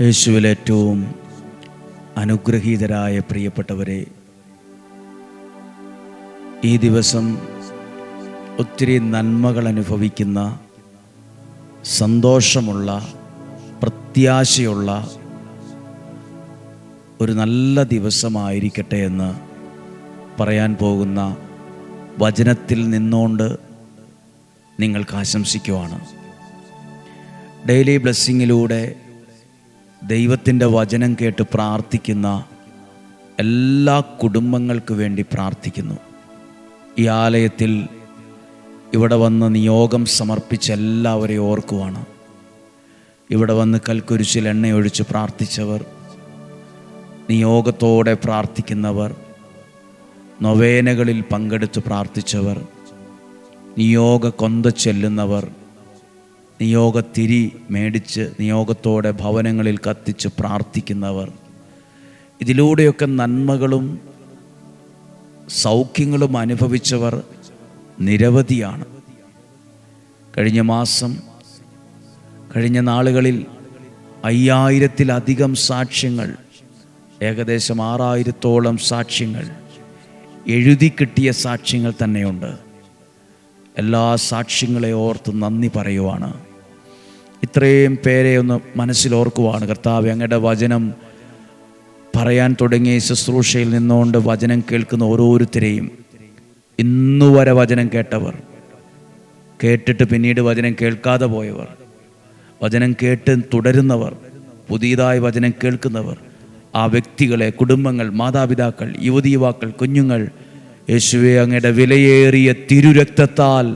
യേശുവിൽ ഏറ്റവും അനുഗ്രഹീതരായ പ്രിയപ്പെട്ടവരെ ഈ ദിവസം ഒത്തിരി നന്മകൾ അനുഭവിക്കുന്ന സന്തോഷമുള്ള പ്രത്യാശയുള്ള ഒരു നല്ല ദിവസമായിരിക്കട്ടെ എന്ന് പറയാൻ പോകുന്ന വചനത്തിൽ നിന്നുകൊണ്ട് നിങ്ങൾക്ക് ആശംസിക്കുവാണ്. ഡെയിലി ബ്ലെസ്സിങ്ങിലൂടെ ദൈവത്തിന്റെ വചനം കേട്ട് പ്രാർത്ഥിക്കുന്ന എല്ലാ കുടുംബങ്ങൾക്ക് വേണ്ടി പ്രാർത്ഥിക്കുന്നു. ഈ ആലയത്തിൽ ഇവിടെ വന്ന് നിയോഗം സമർപ്പിച്ച എല്ലാവരെയും ഓർക്കുവാണ്. ഇവിടെ വന്ന് കൽക്കുരിശിൽ എണ്ണയൊഴിച്ച് പ്രാർത്ഥിച്ചവർ നിയോഗത്തോടെ പ്രാർത്ഥിക്കുന്നവർ നൊവേനകളിൽ പങ്കെടുത്ത് പ്രാർത്ഥിച്ചവർ നിയോഗ കൊന്ത ചെല്ലുന്നവർ നിയോഗ തിരി മേടിച്ച് നിയോഗത്തോടെ ഭവനങ്ങളിൽ കത്തിച്ച് പ്രാർത്ഥിക്കുന്നവർ. ഇതിലൂടെയൊക്കെ നന്മകളും സൗഖ്യങ്ങളും അനുഭവിച്ചവർ നിരവധിയാണ്. കഴിഞ്ഞ മാസം കഴിഞ്ഞ നാളുകളിൽ അയ്യായിരത്തിലധികം സാക്ഷ്യങ്ങൾ ഏകദേശം ആറായിരത്തോളം സാക്ഷ്യങ്ങൾ എഴുതി കിട്ടിയ സാക്ഷ്യങ്ങൾ തന്നെയുണ്ട്. എല്ലാ സാക്ഷ്യങ്ങളെ ഓർത്ത് നന്ദി പറയുവാണ്. ഇത്രയും പേരെ ഒന്ന് മനസ്സിലോർക്കുവാണ് കർത്താവ് അങ്ങയുടെ വചനം പറയാൻ തുടങ്ങിയ ശുശ്രൂഷയിൽ നിന്നുകൊണ്ട് വചനം കേൾക്കുന്ന ഓരോരുത്തരെയും. ഇന്നുവരെ വചനം കേട്ടവർ കേട്ടിട്ട് പിന്നീട് വചനം കേൾക്കാതെ പോയവർ വചനം കേട്ട് തുടരുന്നവർ പുതിയതായി വചനം കേൾക്കുന്നവർ ആ വ്യക്തികളെ കുടുംബങ്ങൾ മാതാപിതാക്കൾ യുവതി യുവാക്കൾ കുഞ്ഞുങ്ങൾ യേശുവെ അങ്ങയുടെ വിലയേറിയ തിരുരക്തത്താൽ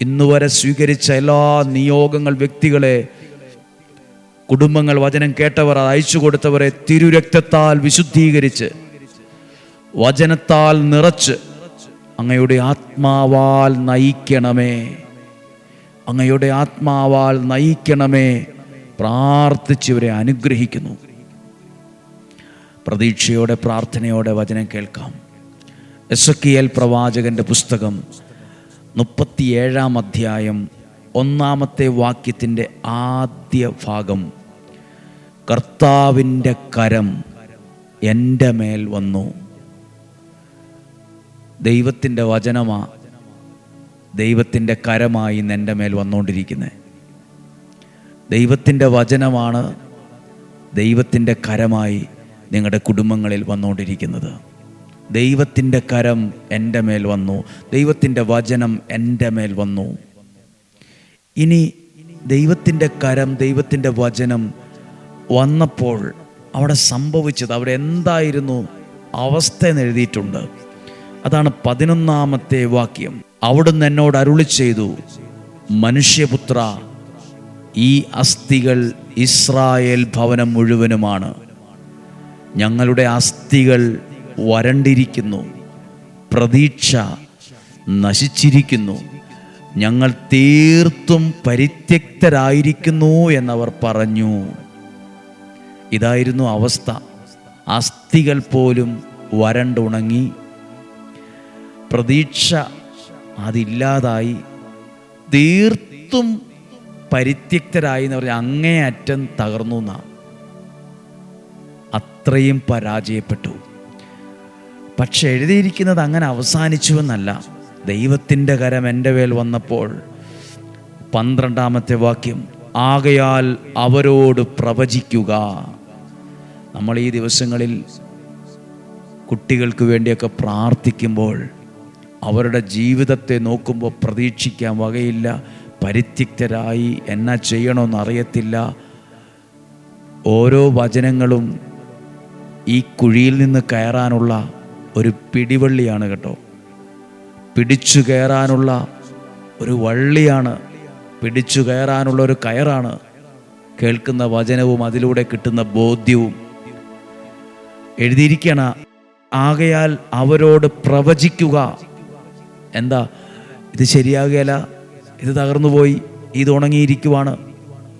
ഇന്നുവരെ സ്വീകരിച്ച എല്ലാ നിയോഗങ്ങൾ വ്യക്തികളെ കുടുംബങ്ങൾ വചനം കേട്ടവർ അയച്ചു കൊടുത്തവരെ തിരുരക്തത്താൽ വിശുദ്ധീകരിച്ച് വചനത്താൽ നിറച്ച് അങ്ങയുടെ ആത്മാവാൽ നയിക്കണമേ. അങ്ങയുടെ ആത്മാവാൽ നയിക്കണമേ. പ്രാർത്ഥിച്ചവരെ അനുഗ്രഹിക്കുന്നു. പ്രതീക്ഷയോടെ പ്രാർത്ഥനയോടെ വചനം കേൾക്കാം. എസ് പ്രവാചകന്റെ പുസ്തകം മുപ്പത്തിയേഴാം അധ്യായം ഒന്നാമത്തെ വാക്യത്തിന്റെ ആദ്യ ഭാഗം. കർത്താവിന്റെ കരം എന്റെ മേൽ വന്നു. ദൈവത്തിന്റെ വചനമാ ദൈവത്തിന്റെ കരമായി ഇന്ന് എന്റെ മേൽ വന്നുകൊണ്ടിരിക്കുന്നത്. ദൈവത്തിന്റെ വചനമാണ് ദൈവത്തിന്റെ കരമായി നിങ്ങളുടെ കുടുംബങ്ങളിൽ വന്നുകൊണ്ടിരിക്കുന്നത്. ദൈവത്തിന്റെ കരം എന്റെ മേൽ വന്നു. ദൈവത്തിന്റെ വചനം എന്റെ മേൽ വന്നു. ഇനി ദൈവത്തിന്റെ കരം ദൈവത്തിന്റെ വചനം വന്നപ്പോൾ അവിടെ സംഭവിച്ചത് അവിടെ എന്തായിരുന്നു അവസ്ഥ എന്നെഴുതിയിട്ടുണ്ട് അതാണ് പതിനൊന്നാമത്തെ വാക്യം. അവിടുന്ന് എന്നോട് അരുളി ചെയ്തു മനുഷ്യപുത്ര ഈ അസ്ഥികൾ ഇസ്രായേൽ ഭവനം മുഴുവനുമാണ്. ഞങ്ങളുടെ അസ്ഥികൾ വരണ്ടിരിക്കുന്നു. പ്രതീക്ഷ നശിച്ചിരിക്കുന്നു. ഞങ്ങൾ തീർത്തും പരിത്യക്തരായിരിക്കുന്നു എന്നവർ പറഞ്ഞു. ഇതായിരുന്നു അവസ്ഥ. അസ്ഥികൾ പോലും വരണ്ടുണങ്ങി. പ്രതീക്ഷ അതില്ലാതായി. തീർത്തും പരിത്യക്തരായി എന്ന് പറഞ്ഞാൽ അങ്ങേയറ്റം തകർന്നു എന്നാണ്. അത്രയും പരാജയപ്പെട്ടു. പക്ഷെ എഴുതിയിരിക്കുന്നത് അങ്ങനെ അവസാനിച്ചു എന്നല്ല ദൈവത്തിന്റെ കരം എന്റെ മേൽ വന്നപ്പോൾ പന്ത്രണ്ടാമത്തെ വാക്യം ആകയാൽ അവരോട് പ്രവചിക്കുക. നമ്മൾ ഈ ദിവസങ്ങളിൽ കുട്ടികൾക്ക് വേണ്ടിയൊക്കെ പ്രാർത്ഥിക്കുമ്പോൾ അവരുടെ ജീവിതത്തെ നോക്കുമ്പോൾ പ്രതീക്ഷിക്കാൻ വകയില്ല. പരിത്യക്തരായി എന്നാ ചെയ്യണമെന്ന് അറിയത്തില്ല. ഓരോ വചനങ്ങളും ഈ കുഴിയിൽ നിന്ന് കയറാനുള്ള ഒരു പിടിവള്ളിയാണ് കേട്ടോ. പിടിച്ചു കയറാനുള്ള ഒരു വള്ളിയാണ് പിടിച്ചു കയറാനുള്ള ഒരു കയറാണ്. കേൾക്കുന്ന വചനവും അതിലൂടെ കിട്ടുന്ന ബോധ്യവും. എഴുതിയിരിക്കണ ആകയാൽ അവരോട് പ്രവചിക്കുക. എന്താ? ഇത് ശരിയാകുകയല്ല ഇത് തകർന്നുപോയി? ഇത് ഉണങ്ങിയിരിക്കുവാണ്?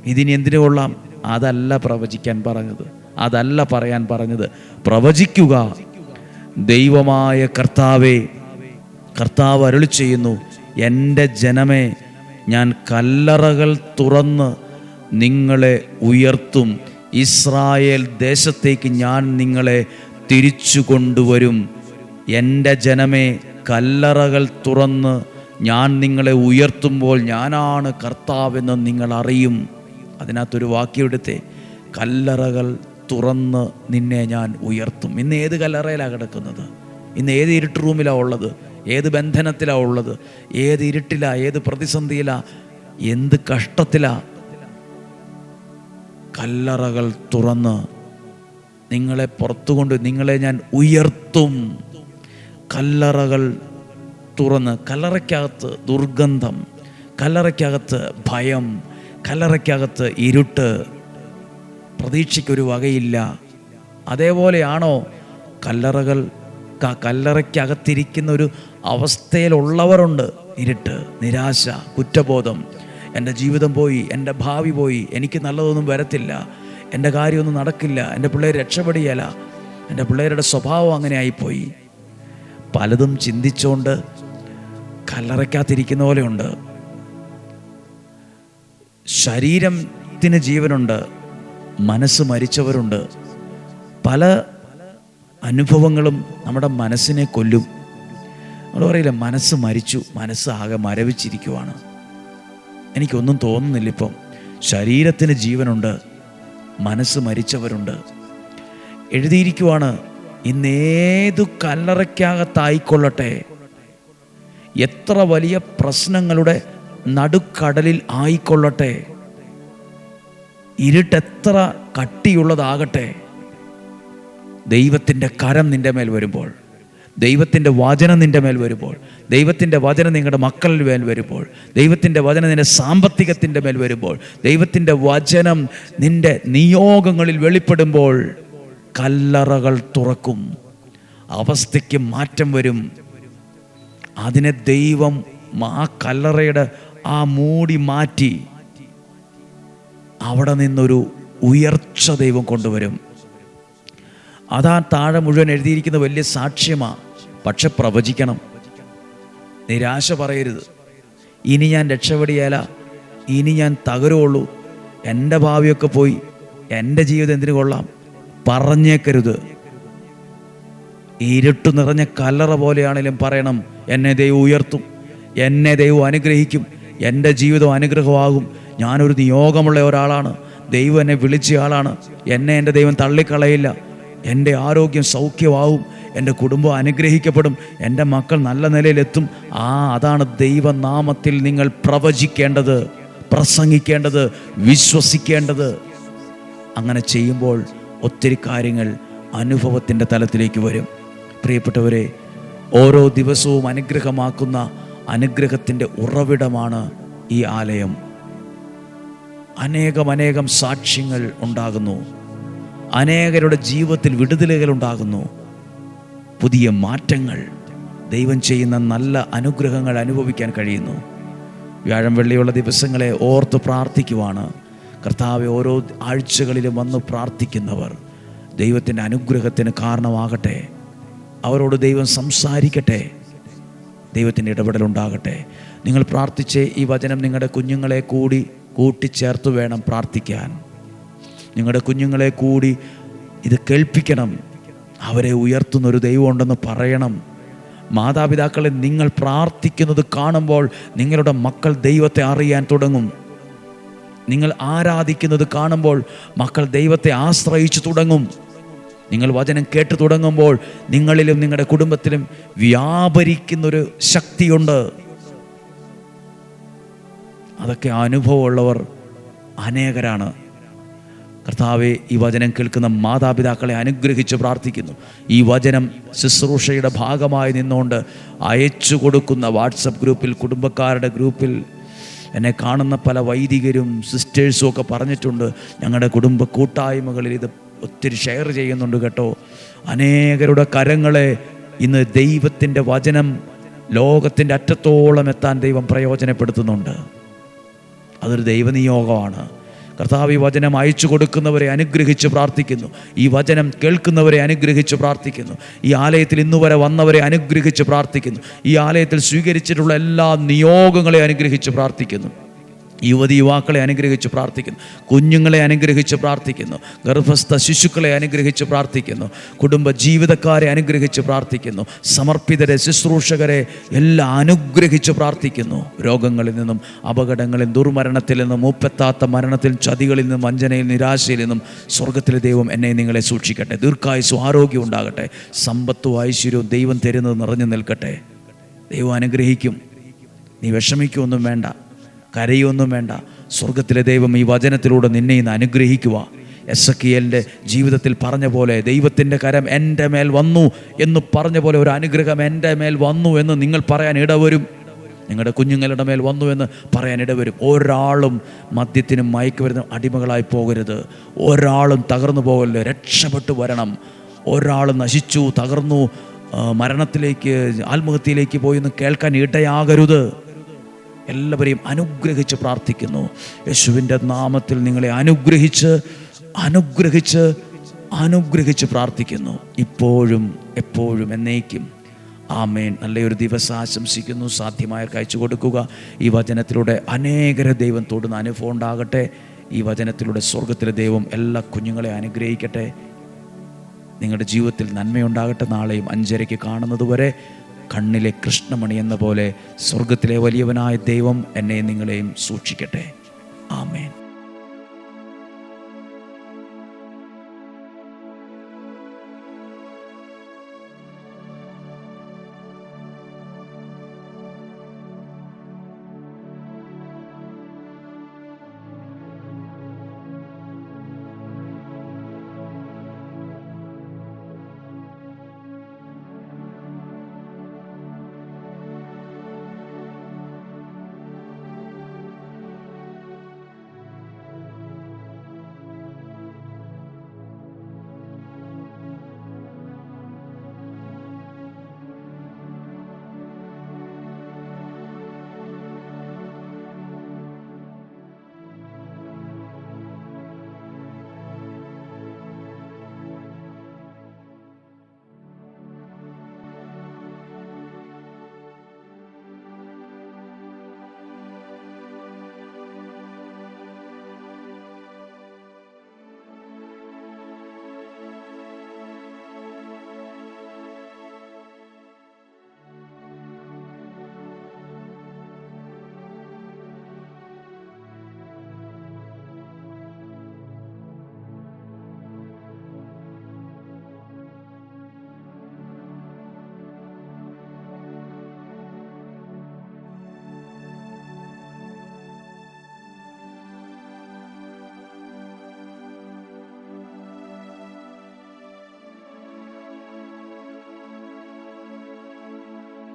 ഇതിനി എന്തിനു കൊള്ളാം? അതല്ല പ്രവചിക്കാൻ പറഞ്ഞത്. അതല്ല പറയാൻ പറഞ്ഞത്. പ്രവചിക്കുക. ദൈവമായ കർത്താവെ കർത്താവ് അരുളി ചെയ്യുന്നു എന്റെ ജനമേ ഞാൻ കല്ലറകൾ തുറന്ന് നിങ്ങളെ ഉയർത്തും. ഇസ്രായേൽ ദേശത്തേക്ക് ഞാൻ നിങ്ങളെ തിരിച്ചു കൊണ്ടുവരും. എന്റെ ജനമേ കല്ലറകൾ തുറന്ന് ഞാൻ നിങ്ങളെ ഉയർത്തുമ്പോൾ ഞാനാണ് കർത്താവെന്ന് നിങ്ങൾ അറിയും. അതിനകത്തൊരു വാക്യമെടുത്തേ കല്ലറകൾ തുറന്ന് നിന്നെ ഞാൻ ഉയർത്തും. ഇന്ന് ഏത് കല്ലറയിലാണ് കിടക്കുന്നത്? ഇന്ന് ഏത് ഇരുട്ട് റൂമിലാണ് ഉള്ളത്? ഏത് ബന്ധനത്തിലാണ് ഉള്ളത്? ഏത് ഇരുട്ടിലാ ഏത് പ്രതിസന്ധിയിലാ എന്ത് കഷ്ടത്തിലാ? കല്ലറകൾ തുറന്ന് നിങ്ങളെ പുറത്തു കൊണ്ട് നിങ്ങളെ ഞാൻ ഉയർത്തും. കല്ലറകൾ തുറന്ന് കല്ലറയ്ക്കകത്ത് ദുർഗന്ധം കല്ലറയ്ക്കകത്ത് ഭയം കല്ലറയ്ക്കകത്ത് ഇരുട്ട് പ്രതീക്ഷയ്ക്കൊരു വകയില്ല. അതേപോലെയാണോ കല്ലറകൾ കല്ലറയ്ക്കകത്തിരിക്കുന്ന ഒരു അവസ്ഥയിലുള്ളവരുണ്ട്. ഇരുട്ട് നിരാശ കുറ്റബോധം. എന്റെ ജീവിതം പോയി എന്റെ ഭാവി പോയി എനിക്ക് നല്ലതൊന്നും വരത്തില്ല. എന്റെ കാര്യമൊന്നും നടക്കില്ല എന്റെ പിള്ളേർ രക്ഷപ്പെടുകയല്ല. എന്റെ പിള്ളേരുടെ സ്വഭാവം അങ്ങനെ ആയിപ്പോയി പലതും ചിന്തിച്ചുകൊണ്ട് കല്ലറയ്ക്കകത്തിരിക്കുന്ന പോലെയുണ്ട്. ശരീരത്തിന് ജീവനുണ്ട്. മനസ്സ് മരിച്ചവരുണ്ട്. പല അനുഭവങ്ങളും നമ്മുടെ മനസ്സിനെ കൊല്ലും. നമ്മൾ പറയില്ല മനസ്സ് മരിച്ചു മനസ്സ് ആകെ മരവിച്ചിരിക്കുവാണ്. എനിക്കൊന്നും തോന്നുന്നില്ല ഇപ്പം ശരീരത്തിന് ജീവനുണ്ട് മനസ്സ് മരിച്ചവരുണ്ട്. എഴുതിയിരിക്കുവാണ് ഇന്നേതു കല്ലറയ്ക്കകത്തായിക്കൊള്ളട്ടെ. എത്ര വലിയ പ്രശ്നങ്ങളുടെ നടുക്കടലിൽ ആയിക്കൊള്ളട്ടെ. ഇരുട്ടെത്ര കട്ടിയുള്ളതാകട്ടെ ദൈവത്തിന്റെ കരം നിന്റെ മേൽ വരുമ്പോൾ ദൈവത്തിന്റെ വചനം നിന്റെ മേൽ വരുമ്പോൾ ദൈവത്തിന്റെ വചനം നിങ്ങളുടെ മക്കളിൽ മേൽ വരുമ്പോൾ ദൈവത്തിന്റെ വചനം നിന്റെ സാമ്പത്തികത്തിന്റെ മേൽ വരുമ്പോൾ ദൈവത്തിന്റെ വചനം നിന്റെ നിയോഗങ്ങളിൽ വെളിപ്പെടുമ്പോൾ കല്ലറകൾ തുറക്കും അവസ്ഥയ്ക്ക് മാറ്റം വരും. അതിനെ ദൈവം ആ കല്ലറയുടെ ആ മൂടി മാറ്റി അവിടെ നിന്നൊരു ഉയർച്ച ദൈവം കൊണ്ടുവരും. അതാ താഴെ മുഴുവൻ എഴുതിയിരിക്കുന്ന വലിയ സാക്ഷ്യമാ. പക്ഷെ പ്രവചിക്കണം. നിരാശ പറയരുത്. ഇനി ഞാൻ രക്ഷപ്പെടിയാല ഇനി ഞാൻ തകരുള്ളൂ എന്റെ ഭാവിയൊക്കെ പോയി. എന്റെ ജീവിതം എന്തിനു കൊള്ളാം? പറഞ്ഞേക്കരുത്. ഇരുട്ടു നിറഞ്ഞ കല്ലറ പോലെയാണെങ്കിലും പറയണം. എന്നെ ദൈവം ഉയർത്തും. എന്നെ ദൈവം അനുഗ്രഹിക്കും. എന്റെ ജീവിതം അനുഗ്രഹമാകും. ഞാനൊരു നിയോഗമുള്ള ഒരാളാണ്. ദൈവം എന്നെ വിളിച്ച ആളാണ്. എന്നെ എന്റെ ദൈവം തള്ളിക്കളയില്ല. എന്റെ ആരോഗ്യം സൗഖ്യമാവും. എന്റെ കുടുംബം അനുഗ്രഹിക്കപ്പെടും. എന്റെ മക്കൾ നല്ല നിലയിലെത്തും. ആ അതാണ് ദൈവനാമത്തിൽ നിങ്ങൾ പ്രവചിക്കേണ്ടത് പ്രസംഗിക്കേണ്ടത് വിശ്വസിക്കേണ്ടത്. അങ്ങനെ ചെയ്യുമ്പോൾ ഒത്തിരി കാര്യങ്ങൾ അനുഭവത്തിന്റെ തലത്തിലേക്ക് വരും. പ്രിയപ്പെട്ടവരെ ഓരോ ദിവസവും അനുഗ്രഹമാക്കുന്ന അനുഗ്രഹത്തിന്റെ ഉറവിടമാണ് ഈ ആലയം. അനേകം അനേകം സാക്ഷ്യങ്ങൾ ഉണ്ടാകുന്നു. അനേകരുടെ ജീവിതത്തിൽ വിടുതലുകൾ ഉണ്ടാകുന്നു. പുതിയ മാറ്റങ്ങൾ ദൈവം ചെയ്യുന്ന നല്ല അനുഗ്രഹങ്ങൾ അനുഭവിക്കാൻ കഴിയുന്നു. വ്യാഴം വെള്ളിയുള്ള ദിവസങ്ങളെ ഓർത്ത് പ്രാർത്ഥിക്കുവാണ്. കർത്താവെ ഓരോ ആഴ്ചകളിലും വന്ന് പ്രാർത്ഥിക്കുന്നവർ ദൈവത്തിന്റെ അനുഗ്രഹത്തിന് കാരണമാകട്ടെ. അവരോട് ദൈവം സംസാരിക്കട്ടെ. ദൈവത്തിന്റെ ഇടപെടലുണ്ടാകട്ടെ നിങ്ങൾ പ്രാർത്ഥിച്ച് ഈ വചനം നിങ്ങളുടെ കുഞ്ഞുങ്ങളെ കൂടി കൂട്ടിച്ചേർത്ത് വേണം പ്രാർത്ഥിക്കാൻ. നിങ്ങളുടെ കുഞ്ഞുങ്ങളെ കൂടി ഇത് കേൾപ്പിക്കണം. അവരെ ഉയർത്തുന്ന ഒരു ദൈവമുണ്ടെന്ന് പറയണം. മാതാപിതാക്കളെ നിങ്ങൾ പ്രാർത്ഥിക്കുന്നത് കാണുമ്പോൾ നിങ്ങളുടെ മക്കൾ ദൈവത്തെ അറിയാൻ തുടങ്ങും. നിങ്ങൾ ആരാധിക്കുന്നത് കാണുമ്പോൾ മക്കൾ ദൈവത്തെ ആശ്രയിച്ചു തുടങ്ങും. നിങ്ങൾ വചനം കേട്ടു തുടങ്ങുമ്പോൾ നിങ്ങളിലും നിങ്ങളുടെ കുടുംബത്തിലും വ്യാപരിക്കുന്നൊരു ശക്തിയുണ്ട്. അതൊക്കെ അനുഭവമുള്ളവർ അനേകരാണ്. കർത്താവെ ഈ വചനം കേൾക്കുന്ന മാതാപിതാക്കളെ അനുഗ്രഹിച്ച് പ്രാർത്ഥിക്കുന്നു. ഈ വചനം ശുശ്രൂഷയുടെ ഭാഗമായി നിന്നുകൊണ്ട് അയച്ചു കൊടുക്കുന്ന വാട്സപ്പ് ഗ്രൂപ്പിൽ കുടുംബക്കാരുടെ ഗ്രൂപ്പിൽ എന്നെ കാണുന്ന പല വൈദികരും സിസ്റ്റേഴ്സും ഒക്കെ പറഞ്ഞിട്ടുണ്ട്. ഞങ്ങളുടെ കുടുംബ കൂട്ടായ്മകളിൽ ഇത് ഒത്തിരി ഷെയർ ചെയ്യുന്നുണ്ട് കേട്ടോ. അനേകരുടെ കരങ്ങളെ ഇന്ന് ദൈവത്തിന്റെ വചനം ലോകത്തിന്റെ അറ്റത്തോളം എത്താൻ ദൈവം പ്രയോജനപ്പെടുത്തുന്നുണ്ട്. അതൊരു ദൈവനിയോഗമാണ്. കർത്താവ് ഈ വചനം അയച്ചു കൊടുക്കുന്നവരെ അനുഗ്രഹിച്ച് പ്രാർത്ഥിക്കുന്നു. ഈ വചനം കേൾക്കുന്നവരെ അനുഗ്രഹിച്ച് പ്രാർത്ഥിക്കുന്നു. ഈ ആലയത്തിൽ ഇന്നു വരെ വന്നവരെ അനുഗ്രഹിച്ച് പ്രാർത്ഥിക്കുന്നു. ഈ ആലയത്തിൽ സ്വീകരിച്ചിട്ടുള്ള എല്ലാ നിയോഗങ്ങളെ അനുഗ്രഹിച്ച് പ്രാർത്ഥിക്കുന്നു. യുവതി യുവാക്കളെ അനുഗ്രഹിച്ച് പ്രാർത്ഥിക്കുന്നു. കുഞ്ഞുങ്ങളെ അനുഗ്രഹിച്ച് പ്രാർത്ഥിക്കുന്നു. ഗർഭസ്ഥ ശിശുക്കളെ അനുഗ്രഹിച്ച് പ്രാർത്ഥിക്കുന്നു. കുടുംബ ജീവിതക്കാരെ അനുഗ്രഹിച്ച് പ്രാർത്ഥിക്കുന്നു. സമർപ്പിതരെ ശുശ്രൂഷകരെ എല്ലാം അനുഗ്രഹിച്ച് പ്രാർത്ഥിക്കുന്നു. രോഗങ്ങളിൽ നിന്നും അപകടങ്ങളിൽ ദുർമരണത്തിൽ നിന്നും മൂപ്പെത്താത്ത മരണത്തിൽ ചതികളിൽ നിന്നും വഞ്ചനയിൽ നിരാശയിൽ നിന്നും സ്വർഗത്തിലെ ദൈവം എന്നെ നിങ്ങളെ സൂക്ഷിക്കട്ടെ. ദീർഘായുസും ആരോഗ്യം ഉണ്ടാകട്ടെ. സമ്പത്തും ഐശ്വര്യവും ദൈവം തരുന്നത് നിറഞ്ഞു നിൽക്കട്ടെ. ദൈവം അനുഗ്രഹിക്കും. നീ വിഷമിക്കൊന്നും വേണ്ട. കരയൊന്നും വേണ്ട. സ്വർഗത്തിലെ ദൈവം ഈ വചനത്തിലൂടെ നിന്നെ ഇന്ന് അനുഗ്രഹിക്കുക എസ് എ ജീവിതത്തിൽ പറഞ്ഞ പോലെ ദൈവത്തിന്റെ കരം എന്റെ മേൽ വന്നു എന്ന് പറഞ്ഞ പോലെ ഒരു അനുഗ്രഹം എന്റെ മേൽ വന്നു എന്ന് നിങ്ങൾ പറയാൻ ഇടവരും. നിങ്ങളുടെ കുഞ്ഞുങ്ങളുടെ മേൽ വന്നു എന്ന് പറയാൻ ഇടവരും. ഒരാളും മദ്യത്തിനും മയക്കുമരുന്നും അടിമകളായി പോകരുത്. ഒരാളും തകർന്നു പോകരുത് രക്ഷപ്പെട്ടു വരണം. ഒരാൾ നശിച്ചു തകർന്നു മരണത്തിലേക്ക് ആത്മഹത്യയിലേക്ക് പോയി എന്ന് കേൾക്കാൻ ഇടയാകരുത്. എല്ലാവരെയും അനുഗ്രഹിച്ച് പ്രാർത്ഥിക്കുന്നു. യേശുവിന്റെ നാമത്തിൽ നിങ്ങളെ അനുഗ്രഹിച്ച് അനുഗ്രഹിച്ച് അനുഗ്രഹിച്ച് പ്രാർത്ഥിക്കുന്നു. ഇപ്പോഴും എപ്പോഴും എന്നേക്കും. ആമേൻ. നല്ലൊരു ദിവസം ആശംസിക്കുന്നു. സാധ്യമായ കയച്ചു കൊടുക്കുക. ഈ വചനത്തിലൂടെ അനേകരെ ദൈവം തൊടുന്ന അനുഭവം ഉണ്ടാകട്ടെ. ഈ വചനത്തിലൂടെ സ്വർഗത്തിലെ ദൈവം എല്ലാ കുഞ്ഞുങ്ങളെ അനുഗ്രഹിക്കട്ടെ. നിങ്ങളുടെ ജീവിതത്തിൽ നന്മയുണ്ടാകട്ടെ. നാളെയും അഞ്ചരയ്ക്ക് കാണുന്നതുവരെ കണ്ണിലെ കൃഷ്ണമണി എന്ന പോലെ സ്വർഗത്തിലെ വലിയവനായ ദൈവം എന്നെ നിങ്ങളെയും സൂക്ഷിക്കട്ടെ. ആമേൻ.